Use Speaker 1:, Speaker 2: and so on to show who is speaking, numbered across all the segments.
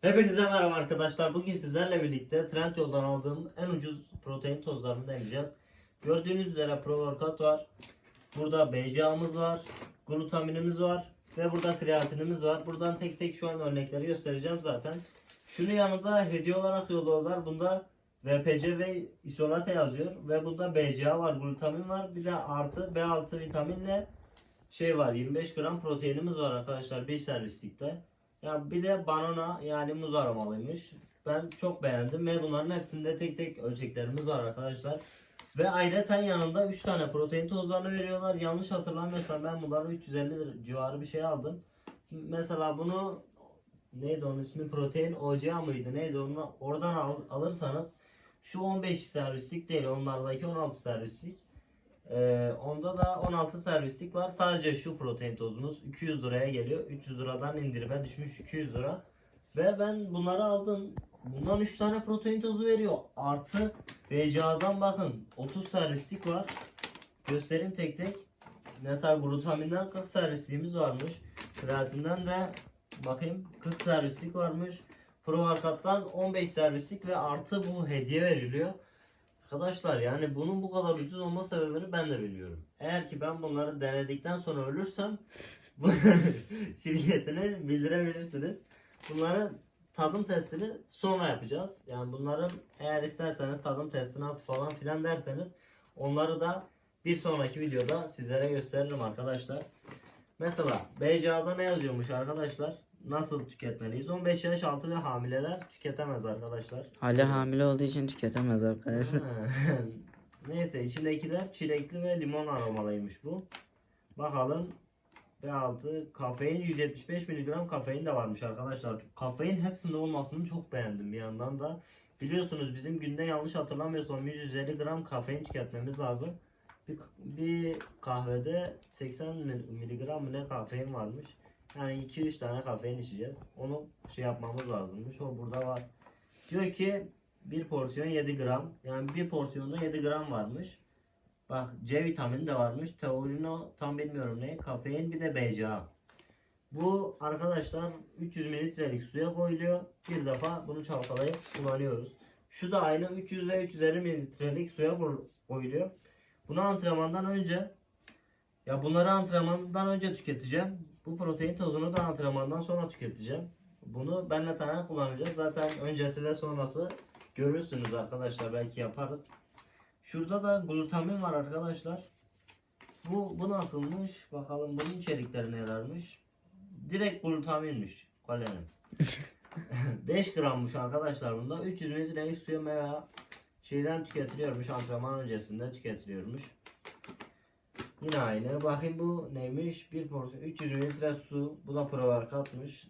Speaker 1: Hepinize merhaba arkadaşlar. Bugün sizlerle birlikte Trendyol'dan aldığım en ucuz protein tozlarını deneyeceğiz. Gördüğünüz üzere pre-workout var. Burada BCA'mız var. Glutaminimiz var. Ve burada kreatinimiz var. Buradan tek tek şu an örnekleri göstereceğim zaten. Şunun yanında hediye olarak yolluyorlar. Bunda VPC ve isolate yazıyor. Ve bunda BCA var, glutamin var. Bir de artı B6 vitaminle şey var 25 gram proteinimiz var arkadaşlar bir servislikte. Ya bir de banana yani muz aromalıymış. Ben çok beğendim ve bunların hepsinde tek tek ölçeklerimiz var arkadaşlar. Ve ayrıca yanında 3 tane protein tozlarını veriyorlar. Yanlış hatırlamıyorsam ben bunları 350 lira civarı bir şey aldım. Mesela bunu neydi onun ismi protein OCA mıydı neydi onu oradan al- alırsanız şu 15 servislik değil onlardaki 16 servislik. Ee, onda da 16 servislik var. Sadece şu protein tozumuz 200 liraya geliyor. 300 liradan indirime düşmüş 200 lira. Ve ben bunları aldım. Bundan 3 tane protein tozu veriyor. Artı BCA'dan bakın 30 servislik var. Göstereyim tek tek. Mesela glutaminden 40 servisliğimiz varmış. Kreatinden de bakayım 40 servislik varmış. Pro Workout'tan 15 servislik ve artı bu hediye veriliyor. Arkadaşlar yani bunun bu kadar ucuz olma sebebini ben de bilmiyorum. Eğer ki ben bunları denedikten sonra ölürsem şirketine bildirebilirsiniz. Bunları tadım testini sonra yapacağız. Yani bunların eğer isterseniz tadım testi nasıl falan filan derseniz onları da bir sonraki videoda sizlere gösteririm arkadaşlar. Mesela BCA'da ne yazıyormuş arkadaşlar? Nasıl tüketmeliyiz? 15 yaş altı ve hamileler tüketemez arkadaşlar.
Speaker 2: Hala hamile olduğu için tüketemez arkadaşlar.
Speaker 1: Neyse içindekiler çilekli ve limon aromalıymış bu. Bakalım B6 kafein 175 mg kafein de varmış arkadaşlar. Kafein hepsinde olmasını çok beğendim bir yandan da. Biliyorsunuz bizim günde yanlış hatırlamıyorsam 150 gram kafein tüketmemiz lazım. Bir, bir kahvede 80 mg mı ne kafein varmış. Yani 2-3 tane kafein içeceğiz. Onu şey yapmamız lazımmış. O burada var. Diyor ki bir porsiyon 7 gram. Yani bir porsiyonda 7 gram varmış. Bak C vitamini de varmış. Taurino tam bilmiyorum ne. Kafein bir de BCA. Bu arkadaşlar 300 mililitrelik suya koyuluyor. Bir defa bunu çalkalayıp kullanıyoruz. Şu da aynı 300 ve 350 mililitrelik suya koy- koyuluyor. Bunu antrenmandan önce ya bunları antrenmandan önce tüketeceğim. Bu protein tozunu da antrenmandan sonra tüketeceğim. Bunu benle tane kullanacağız. Zaten öncesi ve sonrası görürsünüz arkadaşlar. Belki yaparız. Şurada da glutamin var arkadaşlar. Bu, bu nasılmış? Bakalım bunun içerikleri nelermiş? Direkt glutaminmiş. Kalenin. 5 grammış arkadaşlar bunda. 300 mililitrelik suya veya şeyden tüketiliyormuş. Antrenman öncesinde tüketiliyormuş. Yine aynı. Bakayım bu neymiş? Bir porsiyon 300 mililitre su. Bu da pre-workout'mış.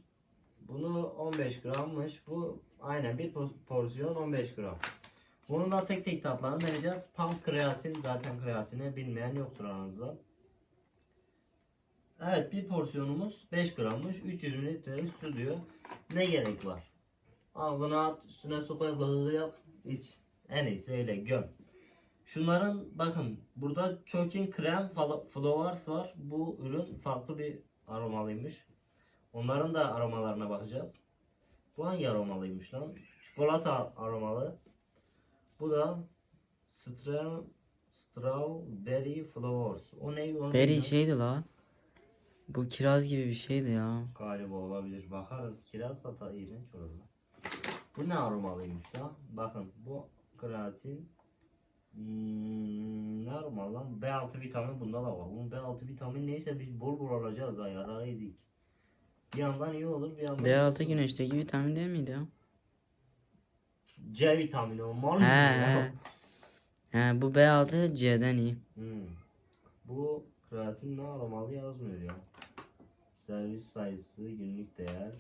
Speaker 1: Bunu 15 grammış. Bu aynen bir por- porsiyon 15 gram. Bunu da tek tek tatlarını vereceğiz. Pump kreatin zaten kreatini bilmeyen yoktur aranızda. Evet bir porsiyonumuz 5 grammış. 300 mililitrelik su diyor. Ne gerek var? Ağzına at, üstüne su koy, yap, iç. En iyisi öyle göm. Şunların bakın burada Choking Krem Flowers var. Bu ürün farklı bir aromalıymış. Onların da aromalarına bakacağız. Bu hangi aromalıymış lan? Çikolata aromalı. Bu da Stra Strawberry Flowers. O ne? Onu
Speaker 2: Berry
Speaker 1: bilmiyorum.
Speaker 2: şeydi la. Bu kiraz gibi bir şeydi ya.
Speaker 1: Galiba olabilir. Bakarız. Kiraz sata iğrenç olur. Bu ne aromalıymış la? Bakın bu kreatin hmm, ne aromalı lan? B6 vitamin bunda da var. Bunun B6 vitamin neyse biz bol bol alacağız ha yararıydık. Bir yandan iyi olur bir yandan
Speaker 2: B6
Speaker 1: kötü olur.
Speaker 2: güneşteki vitamin değil miydi ya?
Speaker 1: C vitamini o mal
Speaker 2: He he. He bu B6 C'den iyi.
Speaker 1: Hmm. Bu kreatin ne aromalı yazmıyor ya. Servis sayısı, günlük değer.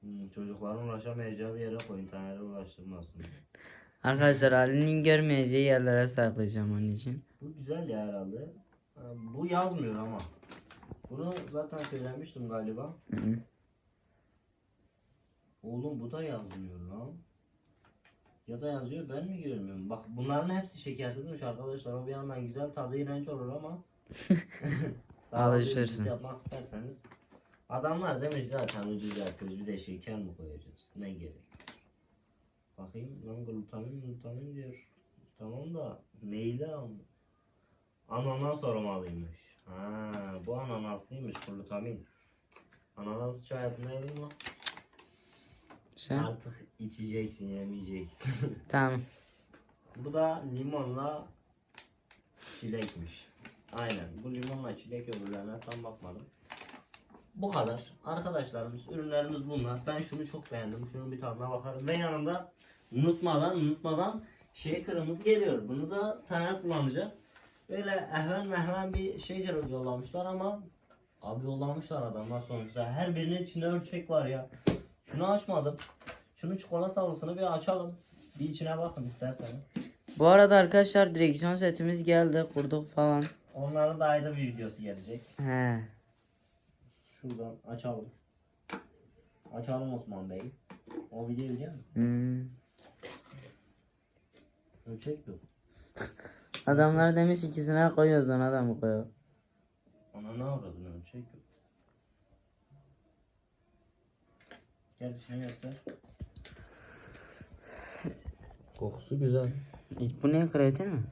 Speaker 1: Hmm, çocukların ulaşamayacağı bir yere koy, internete ulaştırmasın.
Speaker 2: Arkadaşlar Ali'nin görmeyeceği yerlere saklayacağım onun için.
Speaker 1: Bu güzel ya herhalde. Ha, Bu yazmıyor ama. Bunu zaten söylemiştim galiba.
Speaker 2: Hı hı.
Speaker 1: Oğlum bu da yazmıyor lan. Ya da yazıyor ben mi görmüyorum? Bak bunların hepsi şekersizmiş arkadaşlar. O bir yandan güzel tadı iğrenç olur ama.
Speaker 2: Alışırsın.
Speaker 1: yapmak isterseniz Adamlar demiş zaten ucuz yapıyoruz bir de şeker mi koyacağız? Ne gerek? Bakayım lan glutamin glutamin diyor. Tamam da neyle? Ananas aromalıymış. Ha, bu ananaslıymış glutamin. Ananas hiç hayatında yedin mi?
Speaker 2: Sen?
Speaker 1: Artık içeceksin yemeyeceksin.
Speaker 2: Tamam.
Speaker 1: bu da limonla çilekmiş. Aynen bu limonla çilek öbürlerine tam bakmadım. Bu kadar. Arkadaşlarımız ürünlerimiz bunlar. Ben şunu çok beğendim. Şunun bir tadına bakarım. Ve yanında unutmadan unutmadan shaker'ımız geliyor. Bunu da Taner kullanacak. Böyle ehven mehven bir shaker yollamışlar ama abi yollamışlar adamlar sonuçta. Her birinin içinde ölçek var ya. Şunu açmadım. Şunun çikolatalısını bir açalım. Bir içine bakın isterseniz.
Speaker 2: Bu arada arkadaşlar direksiyon setimiz geldi. Kurduk falan.
Speaker 1: Onların da ayrı bir videosu gelecek.
Speaker 2: He.
Speaker 1: Şuradan açalım. Açalım Osman Bey. O videoyu biliyor musun?
Speaker 2: Hmm.
Speaker 1: Ölçek yok.
Speaker 2: Adamlar demiş ikisine koyuyoruz ona da mı koyuyor?
Speaker 1: Ona ne uğradın ölçek yok. Gel içine göster. Kokusu güzel.
Speaker 2: E, bu ne kreatin mi?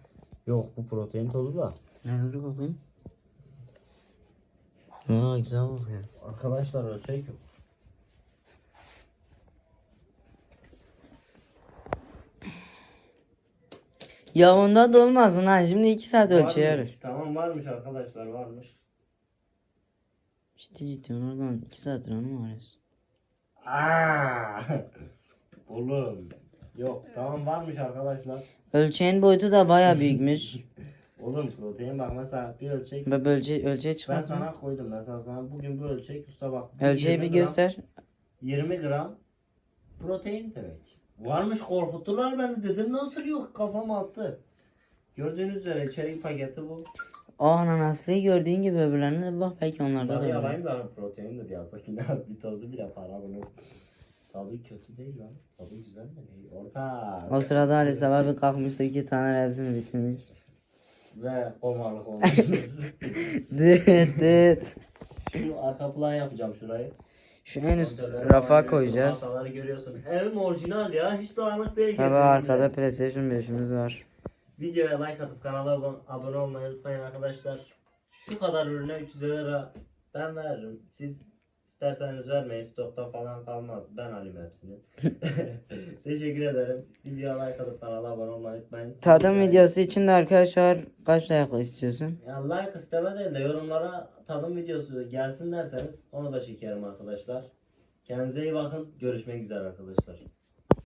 Speaker 1: Yok bu protein tozu da.
Speaker 2: Ne dur bakayım. Aa güzel kokuyor.
Speaker 1: Arkadaşlar ölçek yok.
Speaker 2: Ya onda da olmasın ha. Şimdi 2 saat ölçüyoruz.
Speaker 1: Varmış. Tamam varmış arkadaşlar varmış.
Speaker 2: Ciddi ciddi oradan 2 saat mu arıyorsun?
Speaker 1: Aa! Oğlum. Yok tamam varmış arkadaşlar.
Speaker 2: Ölçeğin boyutu da baya büyükmüş.
Speaker 1: Oğlum protein bak mesela bir ölçek
Speaker 2: Ben ölçe, ölçeği
Speaker 1: ben
Speaker 2: çıkartma.
Speaker 1: sana koydum mesela sana bugün bu ölçek usta bak. bu
Speaker 2: Ölçeği
Speaker 1: 20
Speaker 2: bir
Speaker 1: gram-
Speaker 2: göster.
Speaker 1: 20 gram protein demek. Varmış korkuttular beni dedim nasıl yok kafam attı. Gördüğünüz üzere içerik paketi bu.
Speaker 2: O ananaslıyı gördüğün gibi öbürlerine de bak belki onlarda da
Speaker 1: Tabii
Speaker 2: olur.
Speaker 1: alayım da proteindir yazık yine bir tozu bile para bunun. Tadı kötü değil lan. Tadı güzel de değil. Orta.
Speaker 2: O sırada Ali sabah bir kalkmıştı iki tane hepsini bitirmiş.
Speaker 1: Ve komalık olmuş.
Speaker 2: dıt dıt.
Speaker 1: Şu arka plan yapacağım şurayı.
Speaker 2: Şu en üst rafa koyacağız.
Speaker 1: Kasaları görüyorsun. Evim orijinal ya. Hiç dağınık değil.
Speaker 2: Tabi
Speaker 1: kesinlikle.
Speaker 2: arkada PlayStation 5'imiz var.
Speaker 1: Videoya like atıp kanala abone olmayı unutmayın arkadaşlar. Şu kadar ürüne 300 lira ben veririm. Siz isterseniz vermeyin. Stokta falan kalmaz. Ben alayım hepsini. Teşekkür ederim. Videoya like atıp kanala abone olmayı unutmayın.
Speaker 2: Tadım videosu için de arkadaşlar kaç like istiyorsun?
Speaker 1: Ya like isteme değil de yorumlara tadım videosu gelsin derseniz onu da çekerim arkadaşlar. Kendinize iyi bakın. Görüşmek üzere arkadaşlar.